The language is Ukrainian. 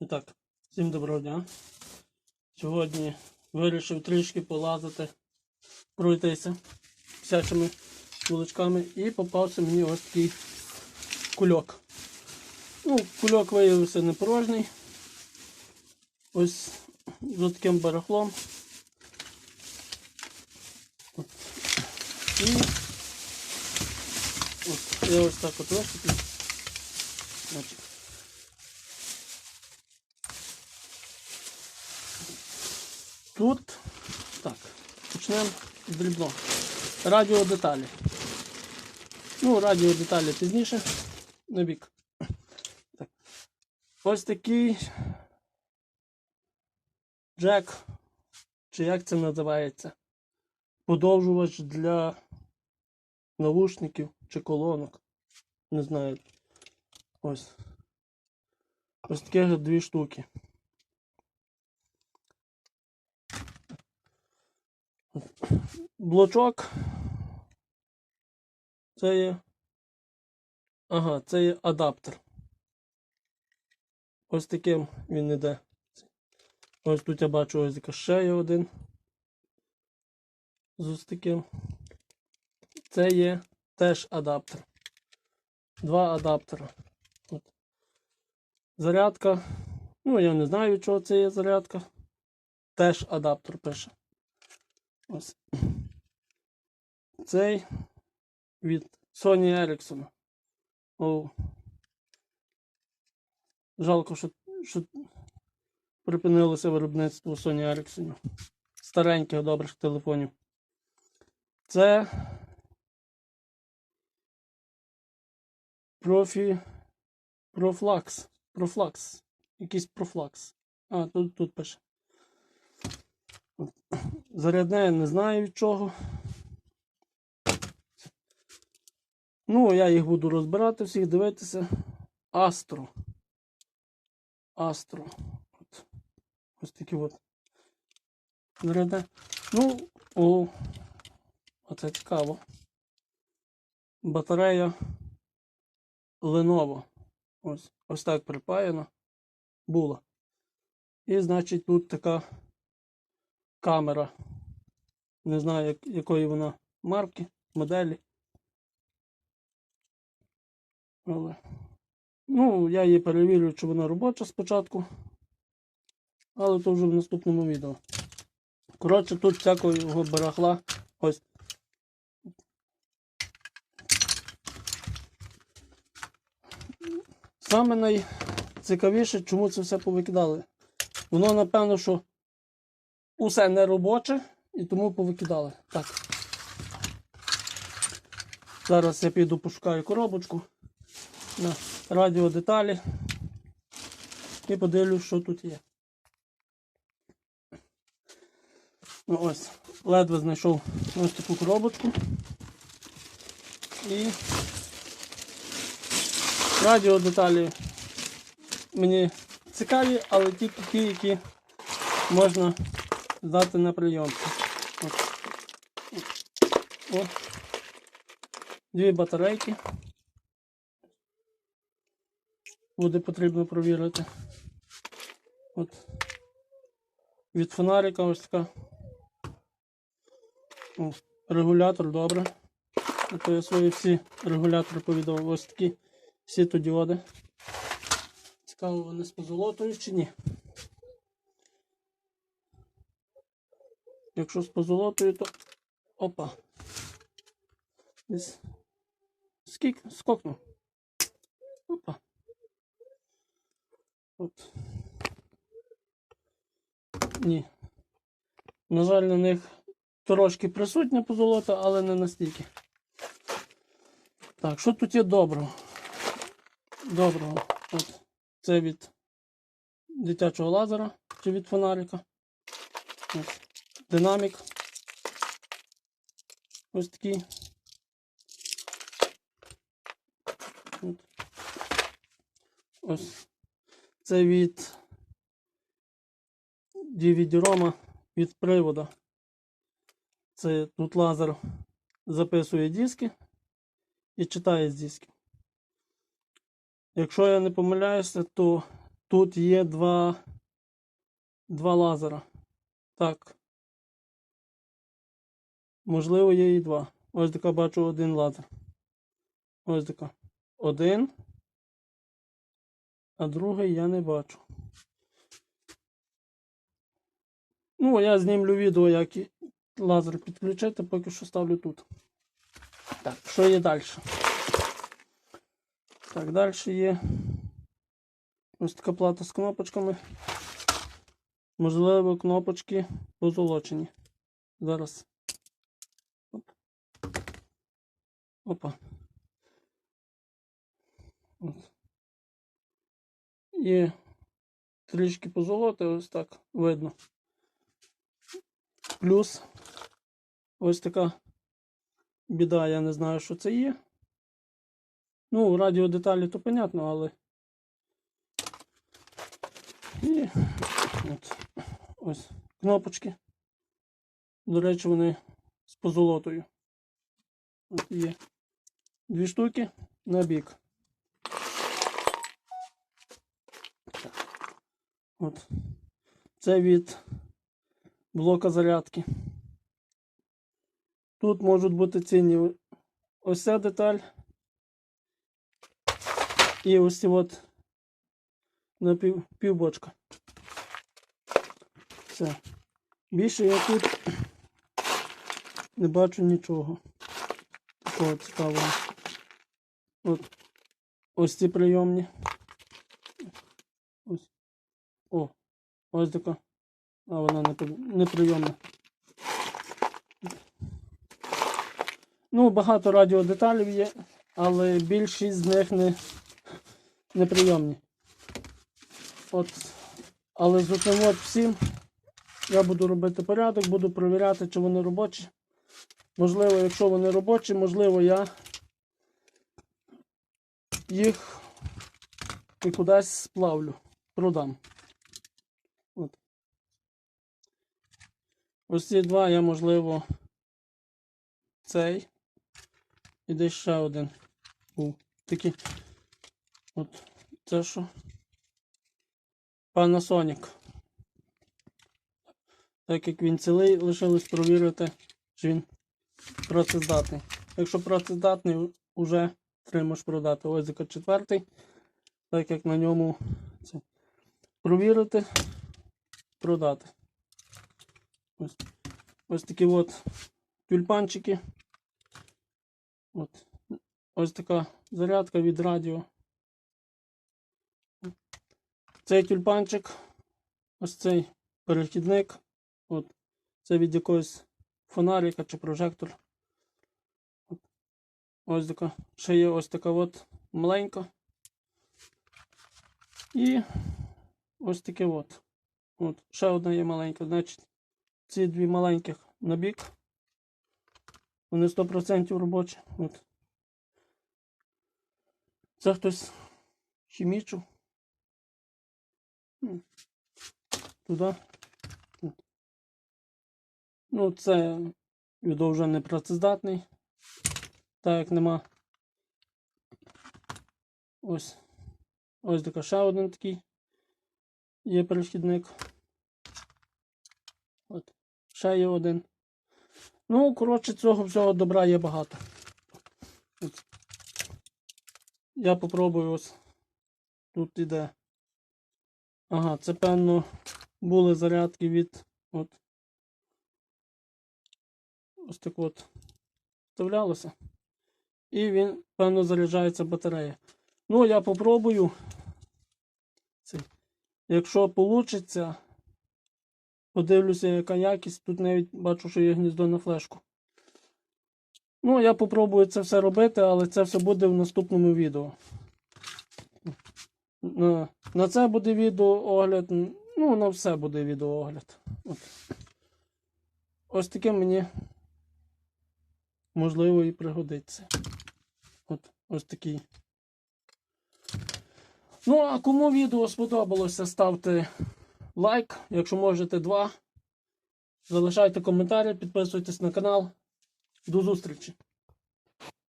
І так, всім доброго дня. Сьогодні вирішив трішки полазити, пройтися всячими вуличками і попався мені ось такий кульок. Ну, кульок виявився не порожній. Ось з таким барахлом. От. І ось, я ось так от висипів. Тут так, почнемо з дрібно. Радіодеталі. Ну, радіодеталі пізніше. На бік. Так. Ось такий джек, чи як це називається? Подовжувач для навушників чи колонок. Не знаю. Ось. Ось таких дві штуки. Блочок. Це є. Ага, це є адаптер. Ось таким він іде. Ось тут я бачу ось ще є один. З ось таким. Це є теж адаптер. Два адаптера. От. Зарядка. Ну, я не знаю, чого це є зарядка. Теж адаптер пише. Ось. Цей від Sony Ericsson. О. Жалко, що, що припинилося виробництво Sony Ericsson. Стареньких добрих телефонів. Це профі профлакс. Профлакс. Якийсь профлакс. А, тут, тут пише. Зарядне я не знаю від чого. Ну, я їх буду розбирати всіх, дивитися. Астро. Астро. От. Ось такі от. Зарядне. Ну, о, оце цікаво. Батарея Lenovo. Ось, ось так припаяна. Була. І, значить, тут така камера. Не знаю, як, якої вона марки, моделі. Але. Ну, я її перевірю, чи вона робоча спочатку. Але то вже в наступному відео. Коротше, тут всякого барахла. Ось. Саме найцікавіше, чому це все повикидали. Воно, напевно, що усе не робоче і тому повикидали. Так. Зараз я піду пошукаю коробочку на радіодеталі і подивлюсь, що тут є. Ну ось, ледве знайшов ось таку коробочку. І радіодеталі мені цікаві, але тільки ті, які можна здати на прийомку. От. От. Дві батарейки. Буде потрібно провірити. От. Від фонарика ось така. О, регулятор, добре. А то я свої всі регулятори повідав. Ось такі світодіоди. Цікаво, вони з позолотою чи ні? Якщо з позолотою, то опа. Десь. Скільки? Скокнув. Опа. От. Ні. На жаль, на них трошки присутня позолота, але не настільки. Так, що тут є доброго? Доброго. От. Це від дитячого лазера чи від фонарика. От. Динамік. Ось такий. Ось. Це від DVD-рома від привода. Це тут лазер записує диски і читає з дисків. Якщо я не помиляюся, то тут є два, два лазера. Так. Можливо, є і два. Ось така бачу один лазер. Ось така. Один. А другий я не бачу. Ну, я знімлю відео, як лазер підключити, поки що ставлю тут. Так, що є далі? Так, далі є ось така плата з кнопочками. Можливо, кнопочки позолочені. Зараз. Опа. От. Є трішки позолоти, ось так видно. Плюс ось така біда, я не знаю, що це є. Ну, радіодеталі то понятно, але. І от, ось кнопочки. До речі, вони з позолотою. От є дві штуки на бік. От. Це від блока зарядки. Тут можуть бути цінні ось ця деталь. І ось от на пів, півбочка. Все. Більше я тут не бачу нічого. Такого цікавого. От. Ось ці прийомні. Ось. О, ось така. А вона не, не прийомна. Ну, багато радіодеталів є, але більшість з них не, неприйомні. От. Але з цим всім я буду робити порядок, буду перевіряти, чи вони робочі. Можливо, якщо вони робочі, можливо, я їх і кудись сплавлю, продам. От. Ось ці два я, можливо, цей і десь ще один був. Такий. От це що? Panasonic. Так як він цілий, лишилось провірити, чи він працездатний. Якщо працездатний, вже можеш продати. Ось яка четвертий. Так як на ньому це провірити, продати. Ось, ось такі от тюльпанчики. От. Ось така зарядка від радіо. Цей тюльпанчик, ось цей перехідник. От. Це від якогось фонарика чи прожектор. Ось така. Ще є ось така от маленька. І ось таке от. От. Ще одна є маленька. Значить, ці дві маленьких на бік. Вони 100% робочі. От. Це хтось хімічу. Туди. Ну, це відео вже не працездатний. Так як нема. Ось. Ось така ще один такий. Є перехідник. От. Ще є один. Ну, коротше, цього всього добра є багато. От. Я попробую ось. Тут іде. Ага, це певно були зарядки від от. Ось так от вставлялося. І він, певно, заряджається батарея. Ну, я попробую. Якщо вийде, подивлюся, яка якість. Тут навіть бачу, що є гніздо на флешку. Ну, я попробую це все робити, але це все буде в наступному відео. На, це буде відеоогляд. Ну, на все буде відеоогляд. От. Ось таке мені можливо і пригодиться. От, ось такий. Ну, а кому відео сподобалося, ставте лайк, якщо можете два. Залишайте коментарі, підписуйтесь на канал. До зустрічі!